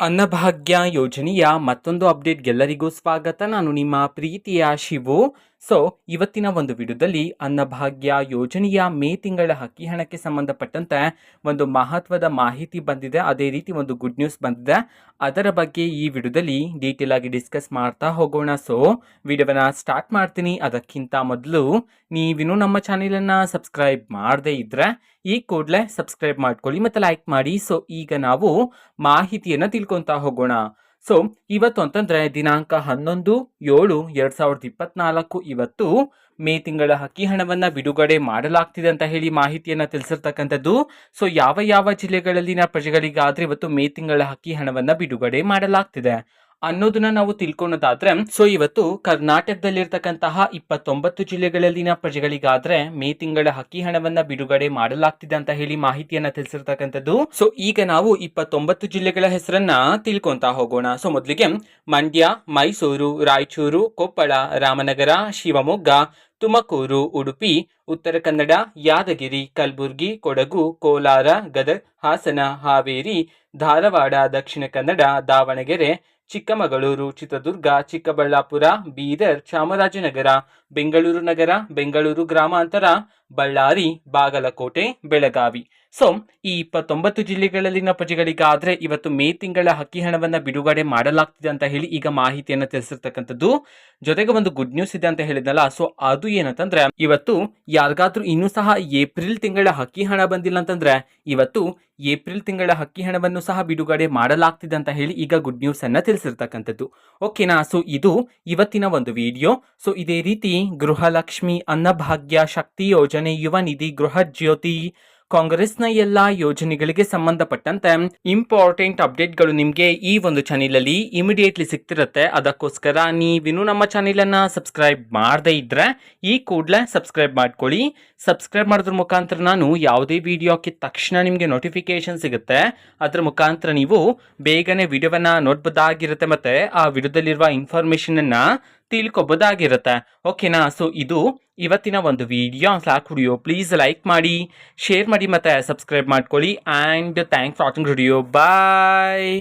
ಅನ್ನಭಾಗ್ಯ ಯೋಜನೆಯ ಮತ್ತೊಂದು ಅಪ್ಡೇಟ್ ಎಲ್ಲರಿಗೂ ಸ್ವಾಗತ. ನಾನು ನಿಮ್ಮ ಪ್ರೀತಿಯ ಶಿವು. ಸೊ ಇವತ್ತಿನ ಒಂದು ವಿಡಿಯೋದಲ್ಲಿ ಅನ್ನಭಾಗ್ಯ ಯೋಜನೆಯ ಮೇ ತಿಂಗಳ ಹಕ್ಕಿ ಹಣಕ್ಕೆ ಸಂಬಂಧಪಟ್ಟಂತೆ ಒಂದು ಮಹತ್ವದ ಮಾಹಿತಿ ಬಂದಿದೆ. ಅದೇ ರೀತಿ ಒಂದು ಗುಡ್ ನ್ಯೂಸ್ ಬಂದಿದೆ. ಅದರ ಬಗ್ಗೆ ಈ ವಿಡಿಯೋದಲ್ಲಿ ಡೀಟೇಲ್ ಆಗಿ ಡಿಸ್ಕಸ್ ಮಾಡ್ತಾ ಹೋಗೋಣ. ಸೊ ವಿಡಿಯೋವನ್ನ ಸ್ಟಾರ್ಟ್ ಮಾಡ್ತೀನಿ. ಅದಕ್ಕಿಂತ ಮೊದಲು ನೀವಿನ್ನೂ ನಮ್ಮ ಚಾನೆಲನ್ನು ಸಬ್ಸ್ಕ್ರೈಬ್ ಮಾಡದೇ ಇದ್ರೆ ಈ ಕೂಡಲೇ ಸಬ್ಸ್ಕ್ರೈಬ್ ಮಾಡ್ಕೊಳ್ಳಿ ಮತ್ತು ಲೈಕ್ ಮಾಡಿ. ಸೊ ಈಗ ನಾವು ಮಾಹಿತಿಯನ್ನು ತಿಳ್ಕೊತಾ ಹೋಗೋಣ. ಸೊ ಇವತ್ತು ಅಂತಂದ್ರೆ ದಿನಾಂಕ ಹನ್ನೊಂದು, ಏಳು, ಎರಡ್ ಸಾವಿರದ ಇಪ್ಪತ್ನಾಲ್ಕು ಇವತ್ತು ಮೇ ತಿಂಗಳ ಹಕ್ಕಿ ಹಣವನ್ನ ಬಿಡುಗಡೆ ಮಾಡಲಾಗ್ತಿದೆ ಅಂತ ಹೇಳಿ ಮಾಹಿತಿಯನ್ನ ತಿಳಿಸಿರ್ತಕ್ಕಂಥದ್ದು. ಸೊ ಯಾವ ಯಾವ ಜಿಲ್ಲೆಗಳಲ್ಲಿನ ಪ್ರಜೆಗಳಿಗಾದ್ರೆ ಇವತ್ತು ಮೇ ತಿಂಗಳ ಹಕ್ಕಿ ಹಣವನ್ನ ಬಿಡುಗಡೆ ಮಾಡಲಾಗ್ತಿದೆ. ಅನ್ನೋದನ್ನ ನಾವು ತಿಳ್ಕೊಳೋದಾದ್ರೆ, ಸೊ ಇವತ್ತು ಕರ್ನಾಟಕದಲ್ಲಿರ್ತಕ್ಕಂತಹ ಇಪ್ಪತ್ತೊಂಬತ್ತು ಜಿಲ್ಲೆಗಳಲ್ಲಿನ ಪ್ರಜೆಗಳಿಗಾದ್ರೆ ಮೇ ತಿಂಗಳ ಹಕ್ಕಿ ಹಣವನ್ನ ಬಿಡುಗಡೆ ಮಾಡಲಾಗ್ತಿದೆ ಅಂತ ಹೇಳಿ ಮಾಹಿತಿಯನ್ನ ತಿಳಿಸಿರ್ತಕ್ಕಂಥದ್ದು. ಸೊ ಈಗ ನಾವು ಇಪ್ಪತ್ತೊಂಬತ್ತು ಜಿಲ್ಲೆಗಳ ಹೆಸರನ್ನ ತಿಳ್ಕೊಂತಾ ಹೋಗೋಣ. ಸೊ ಮೊದಲಿಗೆ ಮಂಡ್ಯ, ಮೈಸೂರು, ರಾಯಚೂರು, ಕೊಪ್ಪಳ, ರಾಮನಗರ, ಶಿವಮೊಗ್ಗ, ತುಮಕೂರು, ಉಡುಪಿ, ಉತ್ತರ ಕನ್ನಡ, ಯಾದಗಿರಿ, ಕಲಬುರಗಿ, ಕೊಡಗು, ಕೋಲಾರ, ಗದಗ, ಹಾಸನ, ಹಾವೇರಿ ಧಾರವಾಡ, ದಕ್ಷಿಣ ಕನ್ನಡ, ದಾವಣಗೆರೆ, ಚಿಕ್ಕಮಗಳೂರು, ಚಿತ್ರದುರ್ಗ, ಚಿಕ್ಕಬಳ್ಳಾಪುರ, ಬೀದರ್, ಚಾಮರಾಜನಗರ, ಬೆಂಗಳೂರು ನಗರ, ಬೆಂಗಳೂರು ಗ್ರಾಮಾಂತರ, ಬಳ್ಳಾರಿ, ಬಾಗಲಕೋಟೆ, ಬೆಳಗಾವಿ. ಸೊ, ಈ ಇಪ್ಪತ್ತೊಂಬತ್ತು ಜಿಲ್ಲೆಗಳಲ್ಲಿನ ಪ್ರಜೆಗಳಿಗಾದ್ರೆ ಇವತ್ತು ಮೇ ತಿಂಗಳ ಹಕ್ಕಿ ಹಣವನ್ನ ಬಿಡುಗಡೆ ಮಾಡಲಾಗ್ತಿದೆ ಅಂತ ಹೇಳಿ ಈಗ ಮಾಹಿತಿಯನ್ನು ತಿಳಿಸಿರ್ತಕ್ಕಂಥದ್ದು. ಜೊತೆಗೆ ಒಂದು ಗುಡ್ ನ್ಯೂಸ್ ಇದೆ ಅಂತ ಹೇಳಿದ್ನಲ್ಲ, ಸೊ ಅದು ಏನಂತಂದ್ರೆ, ಇವತ್ತು ಯಾರಿಗಾದ್ರೂ ಇನ್ನೂ ಸಹ ಏಪ್ರಿಲ್ ತಿಂಗಳ ಹಕ್ಕಿ ಹಣ ಬಂದಿಲ್ಲ ಅಂತಂದ್ರೆ, ಇವತ್ತು ಏಪ್ರಿಲ್ ತಿಂಗಳ ಹಕ್ಕಿ ಹಣವನ್ನು ಸಹ ಬಿಡುಗಡೆ ಮಾಡಲಾಗ್ತಿದೆ ಅಂತ ಹೇಳಿ ಈಗ ಗುಡ್ ನ್ಯೂಸ್ ಅನ್ನ ತಿಳಿಸಿರ್ತಕ್ಕಂಥದ್ದು. ಓಕೆನಾ ಸೊ ಇದು ಇವತ್ತಿನ ಒಂದು ವಿಡಿಯೋ ಸೊ ಇದೇ ರೀತಿ ಗೃಹಲಕ್ಷ್ಮಿ ಅನ್ನಭಾಗ್ಯ ಶಕ್ತಿ ಯೋಜನೆ, ಯುವ ನಿಧಿ, ಗೃಹ ಜ್ಯೋತಿ, ಕಾಂಗ್ರೆಸ್ನ ಎಲ್ಲ ಯೋಜನೆಗಳಿಗೆ ಸಂಬಂಧಪಟ್ಟಂತೆ ಇಂಪಾರ್ಟೆಂಟ್ ಅಪ್ಡೇಟ್ಗಳು ನಿಮಗೆ ಈ ಒಂದು ಚಾನೆಲಲ್ಲಿ ಇಮಿಡಿಯೇಟ್ಲಿ ಸಿಗ್ತಿರುತ್ತೆ. ಅದಕ್ಕೋಸ್ಕರ ನೀವಿನ್ನೂ ನಮ್ಮ ಚಾನೆಲನ್ನು ಸಬ್ಸ್ಕ್ರೈಬ್ ಮಾಡದೇ ಇದ್ದರೆ ಈ ಕೂಡಲೇ ಸಬ್ಸ್ಕ್ರೈಬ್ ಮಾಡ್ಕೊಳ್ಳಿ. ಸಬ್ಸ್ಕ್ರೈಬ್ ಮಾಡೋದ್ರ ಮುಖಾಂತರ ನಾನು ಯಾವುದೇ ವಿಡಿಯೋಕ್ಕೆ ತಕ್ಷಣ ನಿಮಗೆ ನೋಟಿಫಿಕೇಶನ್ ಸಿಗುತ್ತೆ. ಅದರ ಮುಖಾಂತರ ನೀವು ಬೇಗನೆ ವಿಡಿಯೋವನ್ನು ನೋಡ್ಬೋದಾಗಿರುತ್ತೆ ಮತ್ತು ಆ ವಿಡಿಯೋದಲ್ಲಿರುವ ಇನ್ಫಾರ್ಮೇಷನನ್ನು ತಿಳ್ಕೊಬೋದಾಗಿರುತ್ತೆ. ಓಕೆನಾ ಸೊ ಇದು ಇವತ್ತಿನ ಒಂದು ವಿಡಿಯೋ ಸಾಕು ವಿಡಿಯೋ ಪ್ಲೀಸ್ ಲೈಕ್ ಮಾಡಿ ಶೇರ್ ಮಾಡಿ ಮತ್ತು ಸಬ್ಸ್ಕ್ರೈಬ್ ಮಾಡ್ಕೊಳ್ಳಿ. And thanks watching video bye